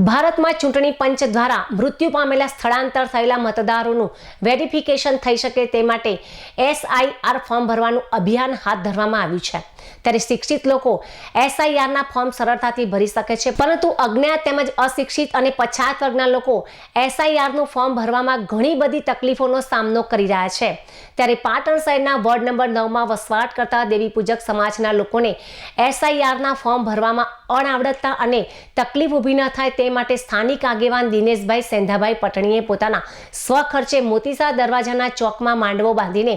ભારતમાં ચૂંટણી પંચ દ્વારા મૃત્યુ પામેલા સ્થળાંતર થયેલા મતદારોનું વેરિફિકેશન થઈ શકે તે માટે એસઆઈઆર ફોર્મ ભરવાનું અભિયાન હાથ ધરવામાં આવ્યું છે. ત્યારે શિક્ષિત લોકો એસઆઈઆરના ફોર્મ સરળતાથી ભરી શકે છે. પરંતુ અજ્ઞાત તેમજ અશિક્ષિત અને પછાત વર્ગના લોકો એસઆઈઆરનું ફોર્મ ભરવામાં ઘણી બધી તકલીફોનો સામનો કરી રહ્યા છે. ત્યારે પાટણ શહેરના વોર્ડ નંબર નવમાં વસવાટ કરતા દેવી પૂજક સમાજના લોકોને એસઆઈઆરના ફોર્મ ભરવામાં અણઆવડતતા અને તકલીફ ઊભી ન થાય તે માટે સ્થાનિક આગેવાન દિનેશભાઈ સેંધાભાઈ પટણીએ પોતાના સ્વખર્ચે મોતીસા દરવાજાના ચોકમાં માંડવો બાંધીને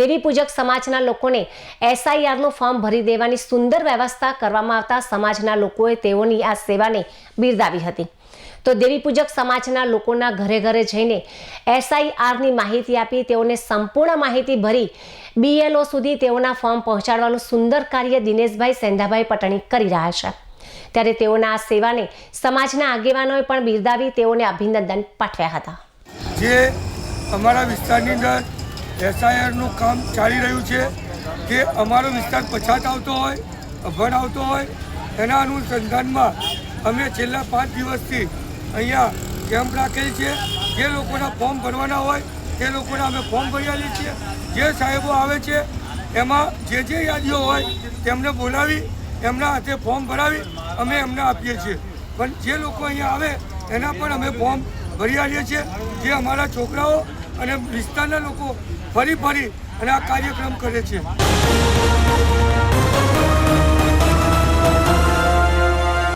દેવી પૂજક સમાજના લોકોને એસઆઈઆરનું ફોર્મ ભરી દેવાની સુંદર વ્યવસ્થા કરવામાં આવતા સમાજના લોકોએ તેઓની આ સેવાને બિરદાવી હતી. તો દેવી પૂજક સમાજના લોકોના ઘરે ઘરે જઈને એસઆઈઆરની માહિતી આપી, તેઓને સંપૂર્ણ માહિતી ભરી, બીએલઓ સુધી તેઓના ફોર્મ પહોંચાડવાનું સુંદર કાર્ય દિનેશભાઈ સેંધાભાઈ પટણી કરી રહ્યા છે. ત્યારે તેઓના આ સેવાને સમાજના આગેવાનોએ પણ બિરદાવી, તેઓને અભિનંદન પાઠવ્યા હતા. જે અમારા વિસ્તારની અંદર એસઆઈઆરનું કામ ચાલી રહ્યું છે કે અમારો વિસ્તાર પછાત આવતો હોય, અભણ આવતો હોય, એના અનુસંધાનમાં અમે છેલ્લા પાંચ દિવસથી અહીંયા કેમ્પ રાખેલ છે. જે લોકોના ફોર્મ ભરવાના હોય, તે લોકોના અમે ફોર્મ ભરી છીએ. જે સાહેબો આવે છે, એમાં જે જે યાદીઓ હોય, તેમને બોલાવી, એમના હાથે ફોર્મ ભરાવી અમે એમને આપીએ છીએ. પણ જે લોકો અહીંયા આવે, એના પણ અમે ફોર્મ ભરી આવીએ છીએ. જે અમારા છોકરાઓ અને વિસ્તારના લોકો ફરી ફરી અને આ કાર્યક્રમ કરે છે.